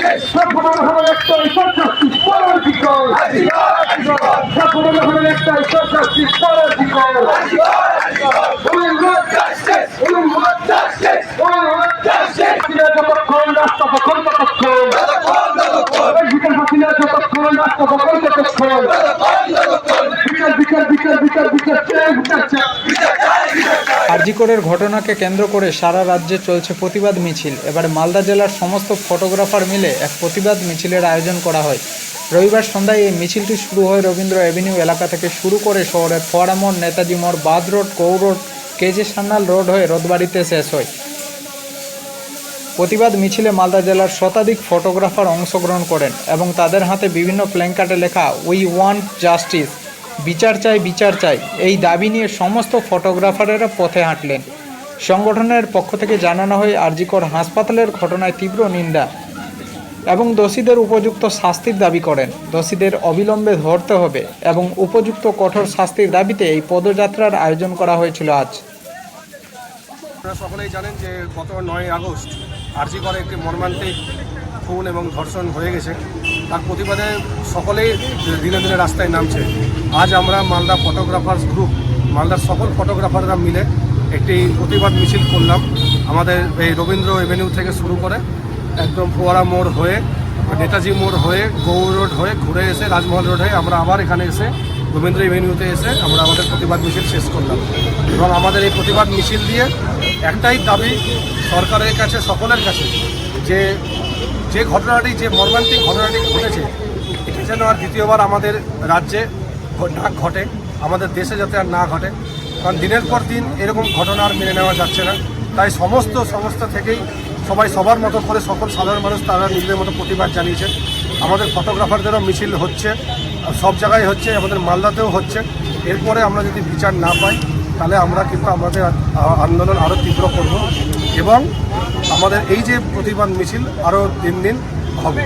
সকলের হলো একটা ঈশ্বর জাস্টিস পলিটিক্যাল সকলের হলো একটা ঈশ্বর justice political will not justice will not justice will not justice যতক্ষণ রাস্তা দখল ততক্ষণ বিকাল হাসিনা যতক্ষণ রাস্তা দখল ততক্ষণ বিচার বিচার বিচার বিচার বিচার বিচার আরজিকরের ঘটনাকে কেন্দ্র করে সারা রাজ্যে চলছে প্রতিবাদ মিছিল। এবার মালদা জেলার সমস্ত ফটোগ্রাফার মিলে এক প্রতিবাদ মিছিলের আয়োজন করা হয়। রবিবার সন্ধ্যায় এই মিছিলটি শুরু হয় রবীন্দ্র অ্যাভিনিউ এলাকা থেকে শুরু করে শহরের ফোয়ারা মোড় নেতাজি মোড় বাদ রোড কৌ রোড, কেজি সান্যাল রোড হয়ে রোদবাড়িতে শেষ হয়। প্রতিবাদ মিছিলে মালদা জেলার শতাধিক ফটোগ্রাফার অংশগ্রহণ করেন এবং তাদের হাতে বিভিন্ন প্ল্যাঙ্কার্ডে লেখা উই ওয়ান্ট জাস্টিস বিচার চাই বিচার চাই। এই দাবি নিয়ে সমস্ত ফটোগ্রাফারেরা পথে হাঁটলেন। সংগঠনের পক্ষ থেকে জানানো হয়, আরজিকর হাসপাতালের ঘটনায় তীব্র নিন্দা এবং দোষীদের উপযুক্ত শাস্তির দাবি করেন। দোষীদের অবিলম্বে ধরতে হবে এবং উপযুক্ত কঠোর শাস্তির দাবিতে এই পদযাত্রার আয়োজন করা হয়েছিল আজ। আপনারা সকলেই জানেন যে গত নয় আগস্ট আরজি করে একটি মর্মান্তিক খুন এবং ধর্ষণ হয়ে গেছে। তার প্রতিবাদে সকলেই দিনে দিনে রাস্তায় নামছে। আজ আমরা মালদা ফটোগ্রাফার্স গ্রুপ মালদার সকল ফটোগ্রাফাররা মিলে একটি প্রতিবাদ মিছিল করলাম। আমাদের এই রবীন্দ্র এভিনিউ থেকে শুরু করে একদম ফোয়ারা মোড় হয়ে, নেতাজি মোড় হয়ে, গৌর রোড হয়ে ঘুরে এসে, রাজমহল রোড হয়ে আমরা আবার এখানে এসে, রবীন্দ্র এভিনিউতে এসে আমরা আমাদের প্রতিবাদ মিছিল শেষ করলাম। এবং আমাদের এই প্রতিবাদ মিছিল দিয়ে একটাই দাবি সরকারের কাছে, সকলের কাছে, যে যে ঘটনাটি, যে মর্মান্তিক ঘটনাটি ঘটেছে, এটি যেন আর দ্বিতীয়বার আমাদের রাজ্যে না ঘটে, আমাদের দেশে যাতে আর না ঘটে। কারণ দিনের পর দিন এরকম ঘটনা আর মেনে নেওয়া যাচ্ছে না। তাই সমস্ত সংস্থা থেকেই সবাই সবার মতো করে, সকল সাধারণ মানুষ তারা নিজেদের মতো প্রতিবাদ জানিয়েছে। আমাদের ফটোগ্রাফারদেরও মিছিল হচ্ছে সব জায়গায় হচ্ছে, আমাদের মালদাতেও হচ্ছে। এরপরে আমরা যদি বিচার না পাই তাহলে আমরা কিন্তু আমাদের আন্দোলন আরও তীব্র করব এবং আমাদের এই যে প্রতিবাদ মিছিল আরও দিন দিন হবে।